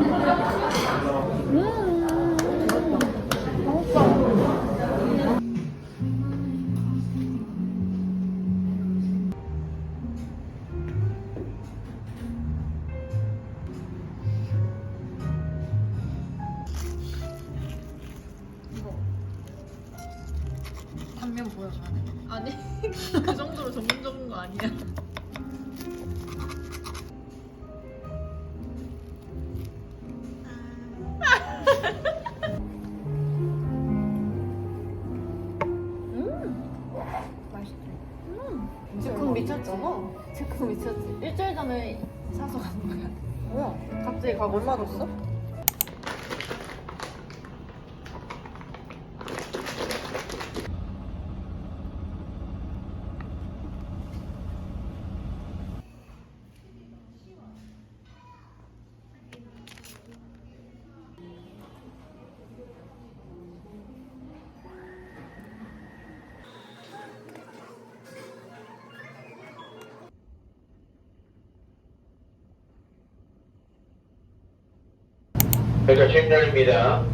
나 각 얼마 줬어? 지금 열립니다.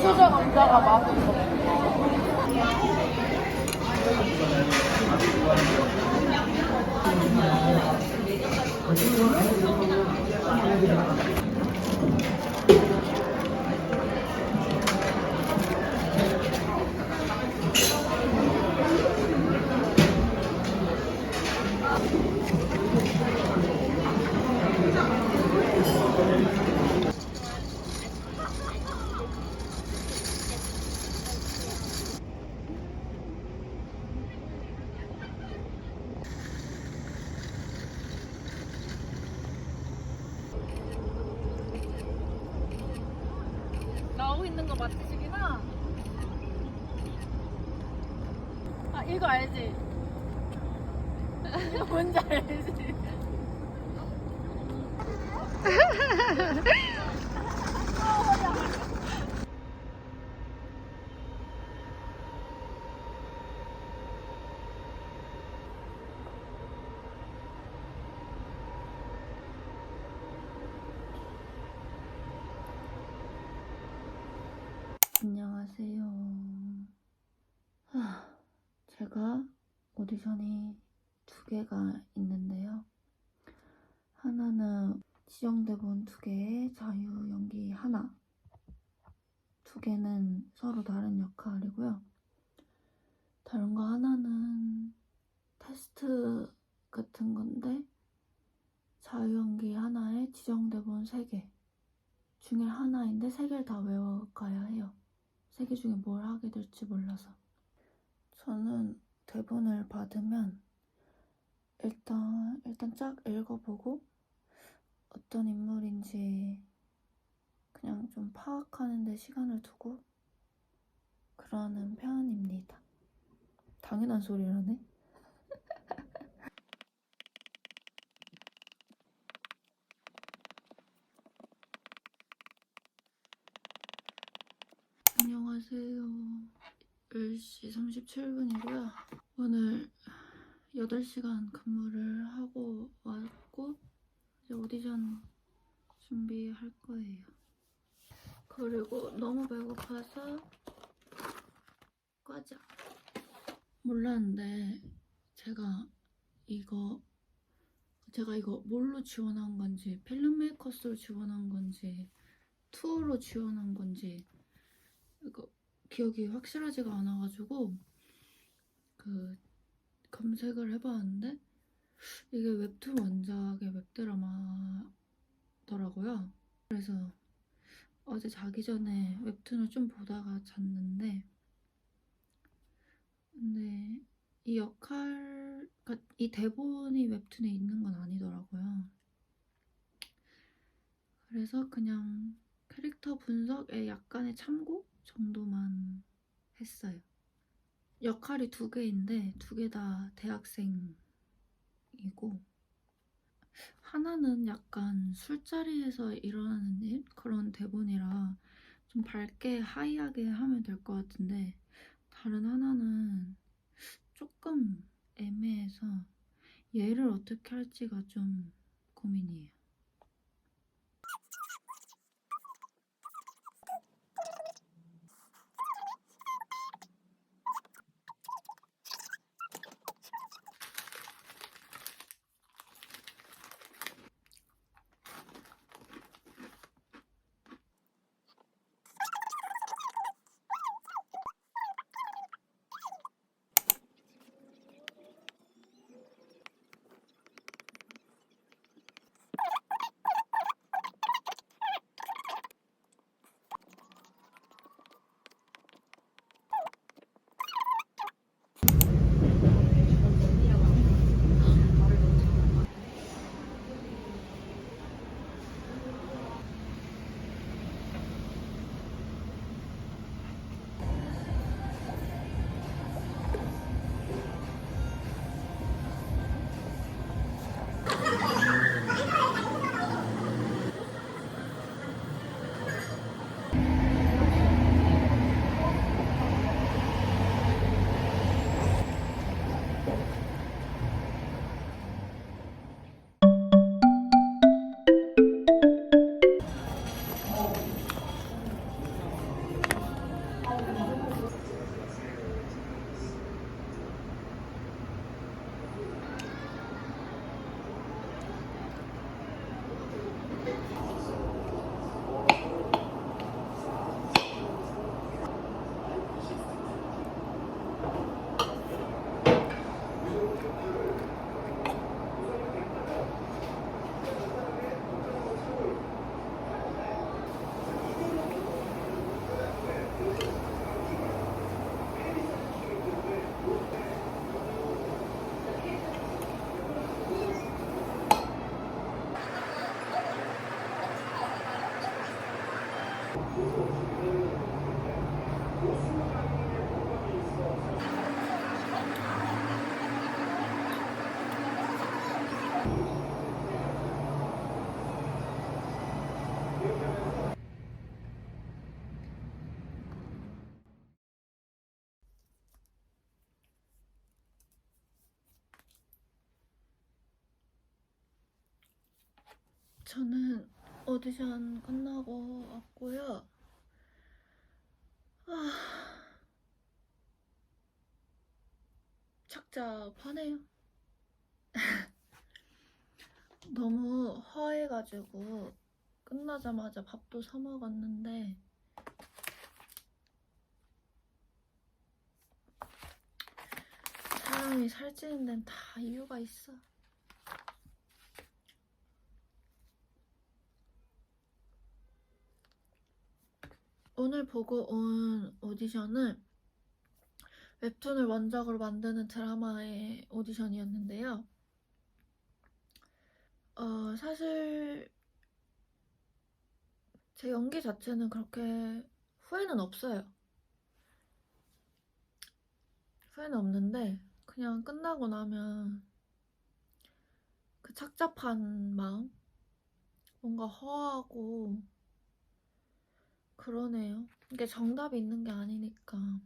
초자 감자가 맛있어. 나오고 있는 거 맞으시구나. 아 이거 알지? 이거 뭔지 알지? 안녕하세요. 하, 제가 오디션이 두 개가 있는데요. 하나는 지정대본 두 개의 자유 연기 하나. 두 개는 서로 다른 역할이고요. 다른 거 하나는 테스트 같은 건데 자유 연기 하나에 지정대본 세 개. 중에 하나인데 세 개를 다 외워가야 해요. 세 개 중에 뭘 하게 될지 몰라서. 저는 대본을 받으면 일단 일단 쫙 읽어보고 어떤 인물인지 그냥 좀 파악하는 데 시간을 두고 그러는 편입니다. 당연한 소리라네. 안녕하세요. 10시 37분이고요. 오늘 8시간 근무를 하고 왔고 이제 오디션 준비할 거예요. 그리고 너무 배고파서 과자. 몰랐는데 제가 이거 제가 이거 뭘로 지원한 건지 필름메이커스로 지원한 건지 투어로 지원한 건지 이거 기억이 확실하지가 않아가지고 그 검색을 해봤는데 이게 웹툰 원작의 웹드라마더라고요. 그래서 어제 자기 전에 웹툰을 좀 보다가 잤는데 근데 이 역할, 그러니까 이 대본이 웹툰에 있는 건 아니더라고요. 그래서 그냥 캐릭터 분석에 약간의 참고 정도만 했어요. 역할이 두 개인데 두 개 다 대학생이고 하나는 약간 술자리에서 일어나는 일 그런 대본이라 좀 밝게 하이하게 하면 될 것 같은데 다른 하나는 조금 애매해서 얘를 어떻게 할지가 좀 고민이에요. 저는 오디션 끝나고 왔고요. 아, 착잡하네요. 너무 허해가지고 끝나자마자 밥도 사 먹었는데 사람이 살찌는 데는 다 이유가 있어. 오늘 보고 온 오디션은 웹툰을 원작으로 만드는 드라마의 오디션이었는데요. 어, 사실 제 연기 자체는 그렇게 후회는 없어요. 후회는 없는데 그냥 끝나고 나면 그 착잡한 마음, 뭔가 허하고 그러네요. 이게 정답이 있는 게 아니니까.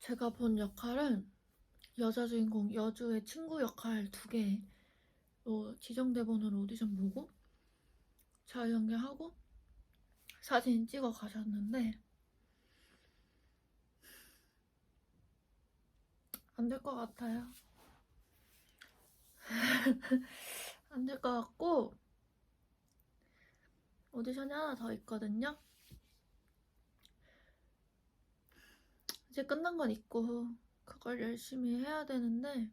제가 본 역할은 여자 주인공 여주의 친구 역할 두 개, 어, 지정 대본으로 오디션 보고 잘 연기하고 사진 찍어 가셨는데 안 될 것 같아요. 안 될 것 같고 오디션이 하나 더 있거든요. 이제 끝난 건 있고 그걸 열심히 해야 되는데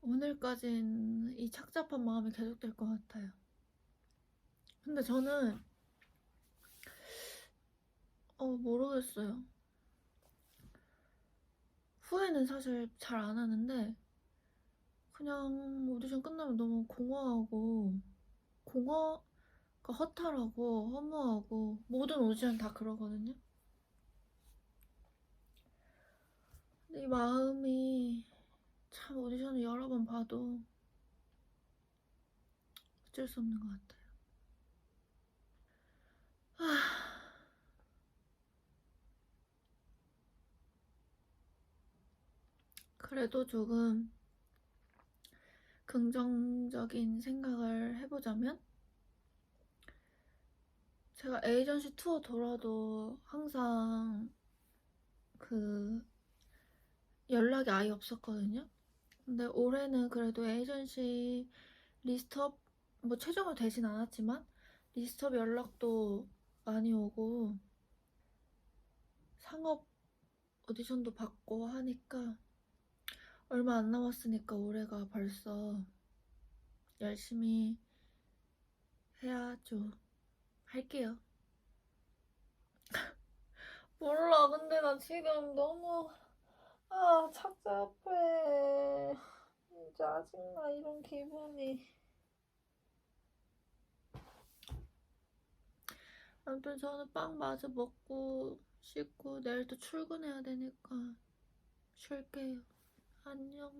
오늘까진 이 착잡한 마음이 계속될 것 같아요. 근데 저는 어 모르겠어요. 후회는 사실 잘 안 하는데 그냥 오디션 끝나면 너무 공허하고 공허 그러니까 허탈하고 허무하고 모든 오디션 다 그러거든요. 근데 이 마음이 참 오디션을 여러 번 봐도 어쩔 수 없는 것 같아요. 아... 그래도 조금 긍정적인 생각을 해보자면 제가 에이전시 투어 돌아도 항상 그 연락이 아예 없었거든요. 근데 올해는 그래도 에이전시 리스트업 뭐 최종은 되진 않았지만 리스트업 연락도 많이 오고 상업 오디션도 받고 하니까 얼마 안 남았으니까 올해가 벌써 열심히 해야죠. 할게요. 몰라. 근데 나 지금 너무 아 착잡해. 짜증나 이런 기분이. 아무튼 저는 빵 마저 먹고 씻고 내일 또 출근해야 되니까 쉴게요. 안녕.